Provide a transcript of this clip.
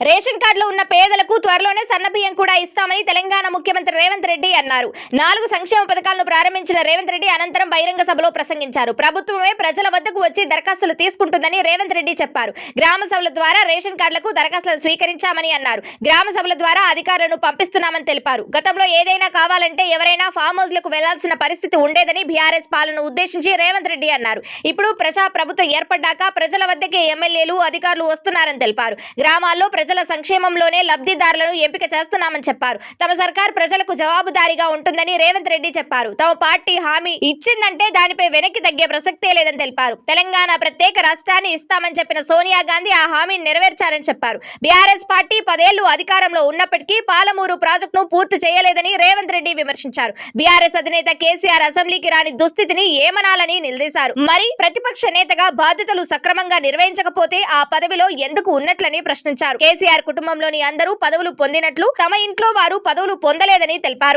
Ration కార్డులో ఉన్న పేదలకు త్వరలోనే సన్నబియ్యం కూడా ఇస్తామని తెలంగాణ ముఖ్యమంత్రి రేవంత్ రెడ్డి అన్నారు. నాలుగు సంక్షేమ పథకాలను ప్రారంభించిన రేవంత్ రెడ్డి అనంతరం బహిరంగ సభలో ప్రసంగించారు. ప్రభుత్వమే ప్రజల వద్దకు వచ్చి దరఖాస్తులు తీసుకుంటుందని రేవంత్ రెడ్డి చెప్పారు. గ్రామ సభల ద్వారా రేషన్ కార్డులకు దరఖాస్తులు స్వీకరించామని అన్నారు. గ్రామ సభల ద్వారా అధికారులను పంపిస్తున్నామని తెలిపారు. గతంలో ఏదైనా కావాలంటే ఎవరైనా ఫామ్ హౌస్లకు వెళ్ళాల్సిన పరిస్థితి ఉండేదని బీఆర్ఎస్ పాలన ఉద్దేశించి రేవంత్ రెడ్డి అన్నారు. ఇప్పుడు ప్రజా ప్రభుత్వం ఏర్పడ్డాక ప్రజల వద్దకే ఎమ్మెల్యేలు అధికారులు వస్తున్నారని తెలిపారు. గ్రామాల్లో ప్రజల సంక్షేమంలోనే లబ్ధిదారులను ఎంపిక చేస్తున్నామని చెప్పారు. తమ సర్కార్ ప్రజలకు జవాబుదారీగా ఉంటుందని రేవంత్ రెడ్డి చెప్పారు. తమ పార్టీ హామీ ఇచ్చిందంటే దానిపై వెనక్కి తగ్గే ప్రసక్తే లేదని తెలిపారు. తెలంగాణ ప్రత్యేక రాష్ట్రాన్ని ఇస్తామని చెప్పిన సోనియా గాంధీ ఆ హామీని నెరవేర్చారని చెప్పారు. బీఆర్ఎస్ పార్టీ పదేళ్ళు అధికారంలో ఉన్నప్పటికీ పాలమూరు ప్రాజెక్టును పూర్తి చేయలేదని రేవంత్ రెడ్డి విమర్శించారు. బీఆర్ఎస్ అధినేత కేసీఆర్ అసెంబ్లీకి రాని దుస్థితిని ఏమనాలని నిలదీశారు. మరి ప్రతిపక్ష నేతగా బాధ్యతలు సక్రమంగా నిర్వహించకపోతే ఆ పదవిలో ఎందుకు ఉన్నట్లని ప్రశ్నించారు. కేసీఆర్ కుటుంబంలోని అందరూ పదవులు పొందినట్లు తమ ఇంట్లో వారు పదవులు పొందలేదని తెలిపారు.